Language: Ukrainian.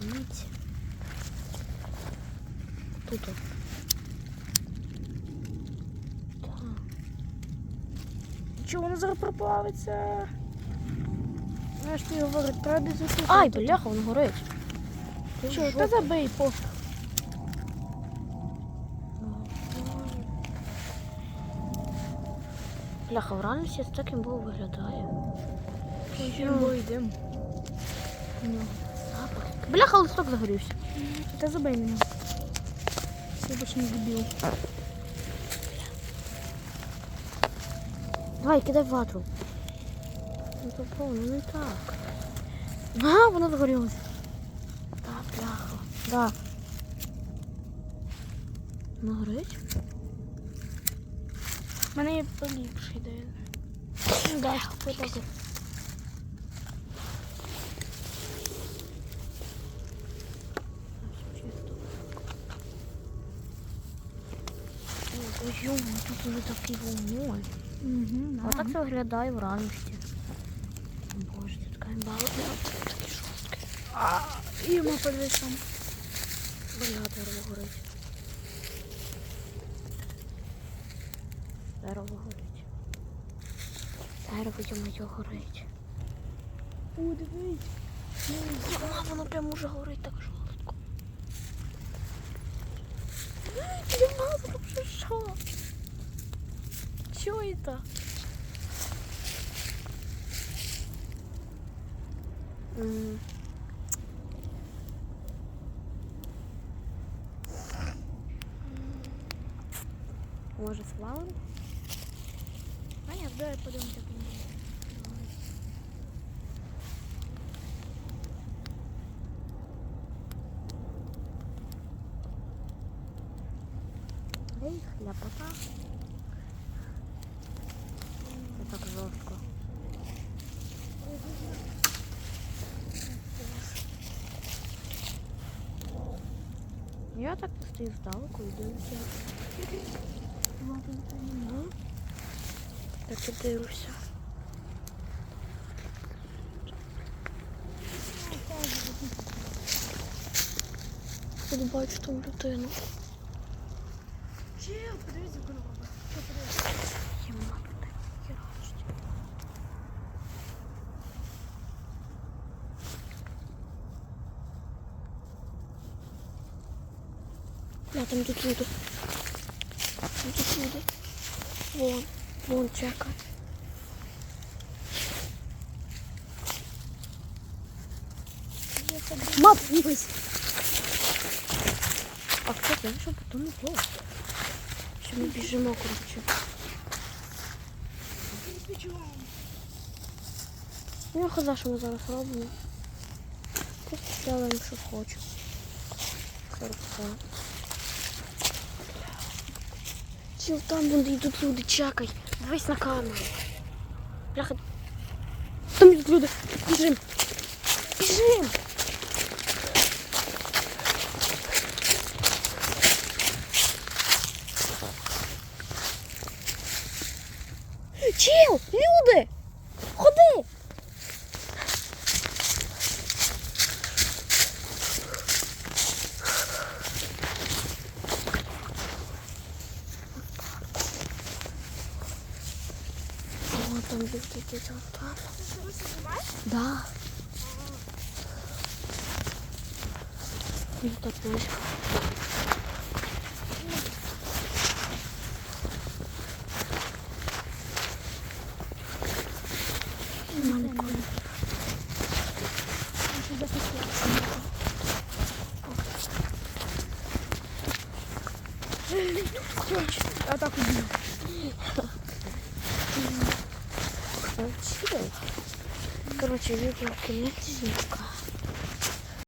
Дивіться. Тут. от. Так. Чого воно зараз проплавиться? Знаєш, ти говорить, треба десь Ай, бляха, воно горить. Ти що? та забий по. Бляха, в реальності це так імбово виглядає. Чого йдемо? Бляха, листок загорівся. Та забий мене. Я більше не дебіл. Давай, кидай в ватру. Ну то повно, не так. А, воно загорілося. Так, бляха. Да. Воно горить? У мене є поліпша ідея. Да, отак от. Ой, тут уже такий вогонь. Угу, А так це виглядає в реальності. Боже, це така імбала. Такий жорсткий. І ми подивимося. Бля, дерево горить. Дерево горить. Дерево йому горить. О, дивись. Воно прям уже горить так жорстко. Що це? М. Може свалим? А ні, давай подивимося. Ей, хляпота. Це так жорстко. Я так стою здалеку і дивлюся. Так і дивлюся. Не бачу там людину. Чил, подивись, як воно робить. Що подивись? Єма тут херачить. Да, там тут люди. Там тут люди. Вон, вон чекай. Мап, дивись. А хто знає, що потім не було? Що ми біжимо, коротше. Ну, я хаза, що ми зараз робимо. Просто делаємо, що хочу. Коротко. Чил, там вон йдуть люди, чекай. Дивись на камеру. Бляха. Там йдуть люди. Біжим. Біжим. Чил, люди! Ходи! О, там люди где-то там. Да. Ну так близько. Маленько. А так убив. Чил. Короче, видео кінець зірка.